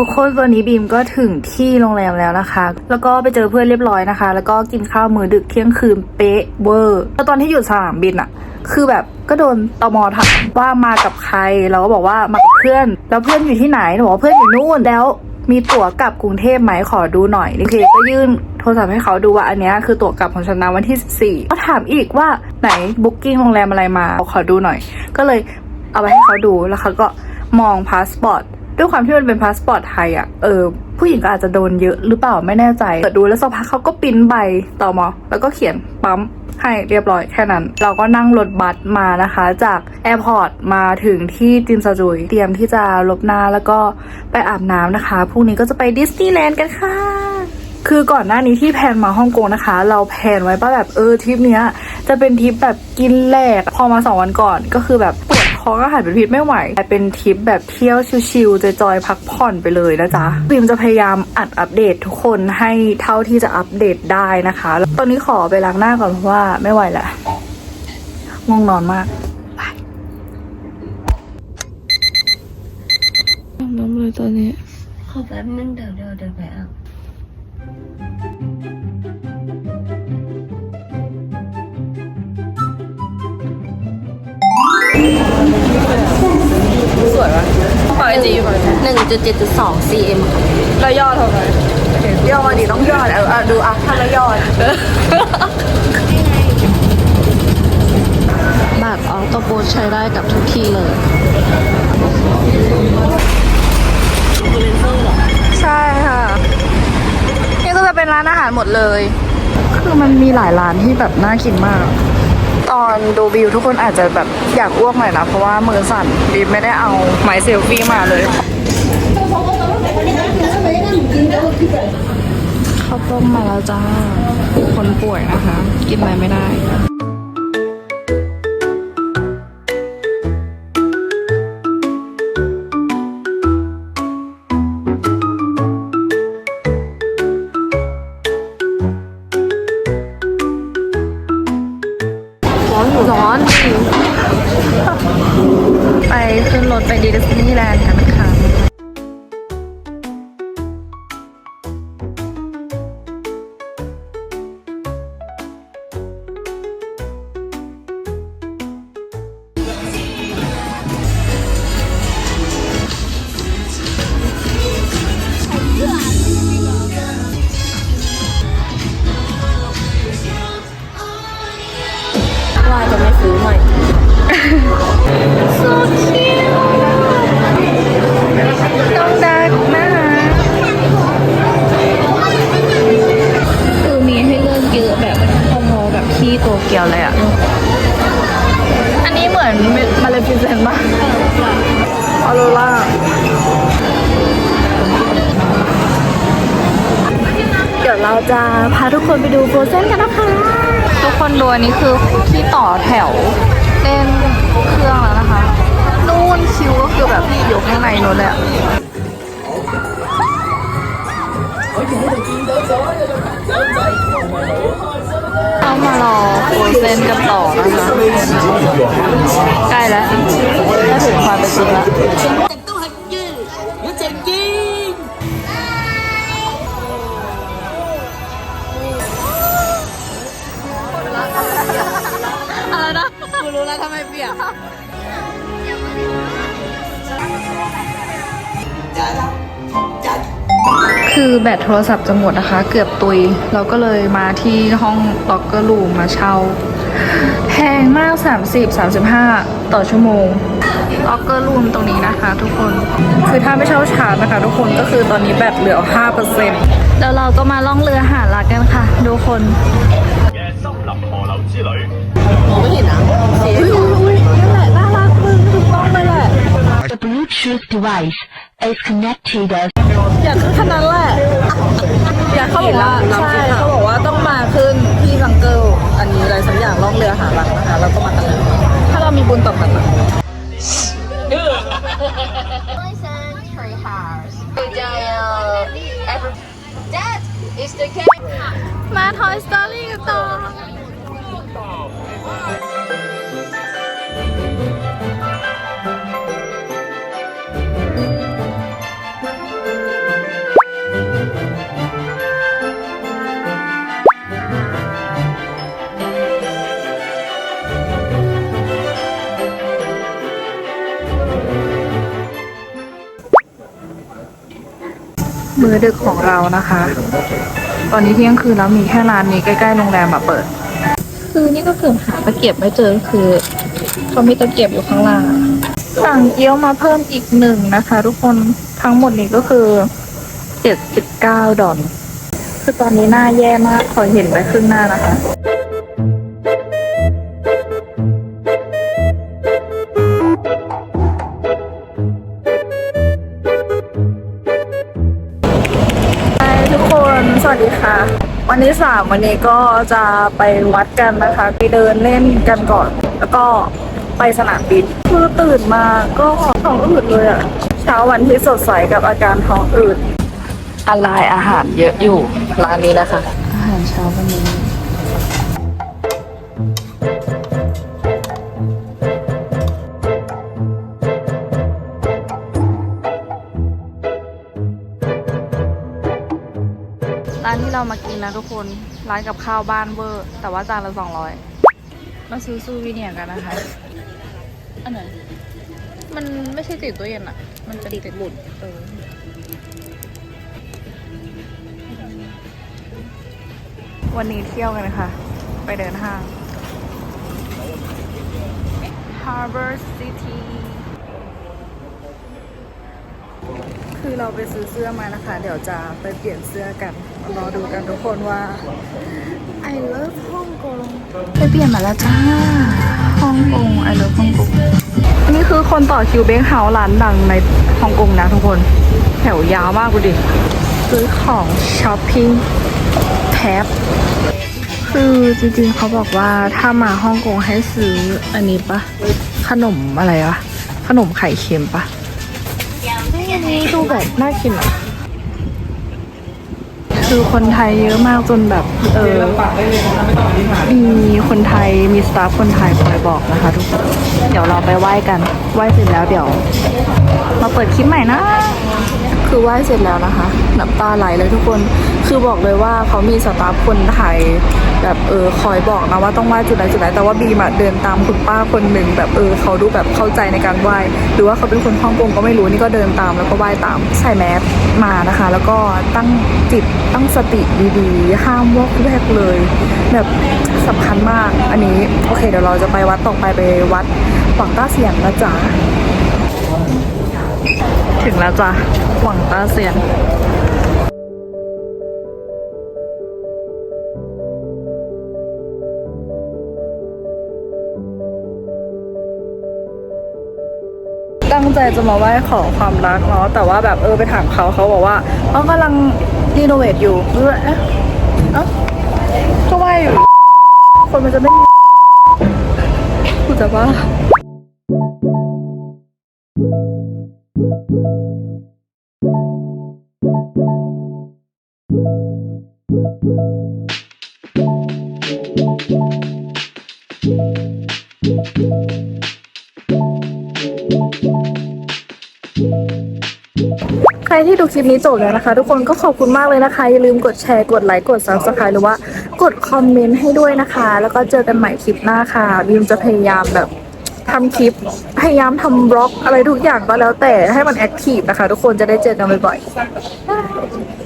ทุกคนวันนี้บีมก็ถึงที่โรงแรมแล้วนะคะ แล้วก็ไปเจอเพื่อนเรียบร้อยนะคะ แล้วก็กินข้าวมื้อดึกเที่ยงคืนเป๊ะเวอร์แล้วตอนที่อยู่สนามบินอะคือแบบก็โดนตมถามว่ามากับใคร เราก็บอกว่ามากับเพื่อน แล้วเพื่อนอยู่ที่ไหนหนูบอกว่าเพื่อนอยู่นู่นแล้วมีตั๋วกลับกรุงเทพไหมขอดูหน่อยนี่คือก็ยื่นโทรศัพท์ให้เขาดูว่าอันนี้คือตั๋วกลับของฉันนะวันที่ 14ก็ถามอีกว่าไหนบุ๊กิ้งโรงแรมอะไรมาขอดูหน่อย ก็เลยเอาไปให้เขาดูแล้วเขาก็มองพาสปอร์ต ด้วยความที่มันเป็นพาสปอร์ตไทยอะเออผู้หญิงก็อาจจะโดนเยอะหรือเปล่าไม่แน่ใจเปิดดูแล้วสักพักเขาก็ปิ้นใบต่อมอ แล้วก็เขียนปั๊มให้เรียบร้อยแค่นั้น เราก็นั่งรถบัสมานะคะ จากแอร์พอร์ตมาถึงที่จินซาจุย เตรียมที่จะลบหน้าแล้วก็ไปอาบน้ำนะคะพรุ่งนี้ก็จะไปดิสนีย์แลนด์กันค่ะ คือก่อนหน้านี้ที่แพนมาฮ่องกงนะคะ เราแพนไว้ว่าแบบเออทริปเนี้ยจะเป็นทริปแบบกินแหลกพอมาสองวันก่อนก็คือแบบ องอาหารเป็นพิษไม่ไหวกลายเป็นทริปแบบเที่ยวชิลๆจอยๆพักผ่อนไปเลยนะจ๊ะพิมจะพยายามอัดอัปเดตทุกคนให้เท่าที่จะอัปเดตได้นะคะแล้วตอนนี้ขอไปล้างหน้าก่อนเพราะว่าไม่ไหวแล้วง่วงนอนมากน้ำเลยตอนนี้ขอแป๊บนึงเดี๋ยวเดี๋ยวเดี๋ยวไปเอา สวยปะปล่อยจีปล่อยหนึ่งจุดเจ็ดจุดสอง cm ค่ะแล้วย่อเท่าไหร่ย่อมาดิต้องย่อเออดูอะถ้าไม่ย่อบัตรออโต้โบใช้ได้กับทุกที่เลย ใช่ค่ะ นี่ก็จะเป็นร้านอาหารหมดเลย คือมันมีหลายร้านที่แบบน่ากินมากต อนดูวิวทุกคนอาจจะแบบอยากอ้วกหน่อยนะ เพราะว่ามือสั่นบีไม่ได้เอาไม้เซลฟี่มาเลยข้าวต้มมาแล้วจ้า คนป่วยนะคะ กินอะไรไม่ได้ เราจะพาทุกคนไปดูโฟเซนกันนะคะ ทุกคนดูอันนี้คือที่ต่อแถวเล่นเครื่องแล้วนะคะ นู่นคิวก็คือแบบอยู่ข้างในนู้นเละเข้ามารอโฟเซนกันต่อนะคะ ใกล้แล้วถ้าถึงความเป็นจริงแล้วำไมเปียกคือแบตโทรศัพท์จะหมดนะคะ เกือบตุย เราก็เลยมาที่ห้องล็อกเกอร์รูมมาเช่าแพงมาก 30 35 ต่อชั่วโมงล็อกเกอร์รูมตรงนี้นะคะทุกคน คือถ้าไม่เช่าชาร์จนะคะทุกคนก็คือตอนนี้แบตเหลือ 5%แล้วเราก็มาล่องเรือหารักกันค่ะทุกคน ห็นอุ้อุ้ยน่ารักมึงถูกต้องเลยแหละ The Bluetooth device is connected as อยากขึ้นแค่นั้นแหละ อยากเขาบอกว่าใช่เขาบอกว่าต้องมาขึ้นที่ซังเกิลอันนี้อะไรสักอย่างล่องเรือหาหลักนะคะแล้วก็มากันถ้าเรามีบุญต่อกันนะ That is the game มา Toy Story กันต่อ มื้อดึกของเรานะคะ ตอนนี้เที่ยงคืนแล้วมีแค่ร้านนี้ใกล้ ๆ โรงแรมมาเปิด คือนี่ก็เกือบหาตะเกียบไม่เจอคือเขามีตะเกียบอยู่ข้างล่างสั่งเกี๊ยวมาเพิ่มอีกหนึ่งนะคะ ทุกคนทั้งหมดนี้ก็คือเจ็ดสิบเก้าดอลคือตอนนี้หน้าแย่มากขอเห็นไปครึ่งหน้านะคะ วันที่สามวันนี้ก็จะไปวัดกันนะคะ ไปเดินเล่นกันก่อน แล้วก็ไปสนามบินคือตื่นมาก็ท้องอืดเลยอะเช้าวันที่สดใสกับอาการท้องอืดอะไรอาหารเยอะอยู่ร้านนี้นะคะ อาหารเช้าวันนี้ ร้านที่เรามากินนะทุกคน ร้านกับข้าวบ้านเวอร์ แต่ว่าจานละสองร้อยมาซื้อซูวิเนียร์กันนะคะ อันไหน มันไม่ใช่ติดตู้เย็นอะมันจะติดบุดเออวันนี้เที่ยวกันค่ะ ไปเดินห้าง Harbor City คือเราไปซื้อเสื้อมานะคะ เดี๋ยวจะไปเปลี่ยนเสื้อกัน รอดูกันทุกคนว่า I love ฮ่องกงไปเปลี่ยนมาแล้วจ้าฮ่องกง I love ฮ่องกง นี่คือคนต่อคิวเบคเฮาส์ร้านดังในฮ่องกงนะทุกคน แถวยาวมากดูดิ ซื้อของช้อปปิ้งแท็บคือจริงๆเขาบอกว่าถ้ามาฮ่องกงให้ซื้ออันนี้ปะขนมอะไรวะขนมไข่เค็มปะอันนี้ดูแบบน่ากินอะ คือคนไทยเยอะมากจนแบบเออมีคนไทยมีสตาฟคนไทยคอยบอกนะคะทุกคนเดี๋ยวเราไปไหว้กันไหว้เสร็จแล้วเดี๋ยวมาเปิดคลิปใหม่นะคือไหว้เสร็จแล้วนะคะน้ำตาไหลเลยทุกคนคือบอกเลยว่าเขามีสตาฟคนไทย แบบเออคอยบอกนะว่าต้องไหว้จุดไหนจุดไหนแต่ว่าบีมอะเดินตามคุณป้าคนหนึ่งแบบเออเขาดูแบบเข้าใจในการไหว้หรือว่าเขาเป็นคนฮ่องกงก็ไม่รู้นี่ก็เดินตามแล้วก็ไหว้ตามใส่แมสมานะคะ แล้วก็ตั้งจิตตั้งสติดีๆ ห้ามวอกแวกเลย แบบสำคัญมากอันนี้โอเคเดี๋ยวเราจะไปวัดต่อไปไปวัดหวังต้าเสียงนะจ๊ะถึงแล้วจ้ะหวังต้าเซียง ใจจะมาไหว้ขอความรักเนาะแต่ว่าแบบเออไปถามเขาเขาบอกว่าเขากำลังรีโนเวทอยู่เออเอ๊ะเอ้าก็ไหว้อยู่ คนมันจะไม่กูจะว่าใค ที่ดูคลิปนี้จบแล้วนะคะ ทุกคนก็ขอบคุณมากเลยนะคะ อย่าลืมกดแชร์กดไลค์กด subscribe หรือว่ากดคอมเมนต์ให้ด้วยนะคะ แล้วก็เจอกันใหม่คลิปหน้าค่ะบีมจะพยายามแบบทำคลิปพยายามทำบล็อกอะไรทุกอย่างก็แล้วแต่ให้มันแอคทีฟนะคะ ทุกคนจะได้เจอกันบ่อยๆ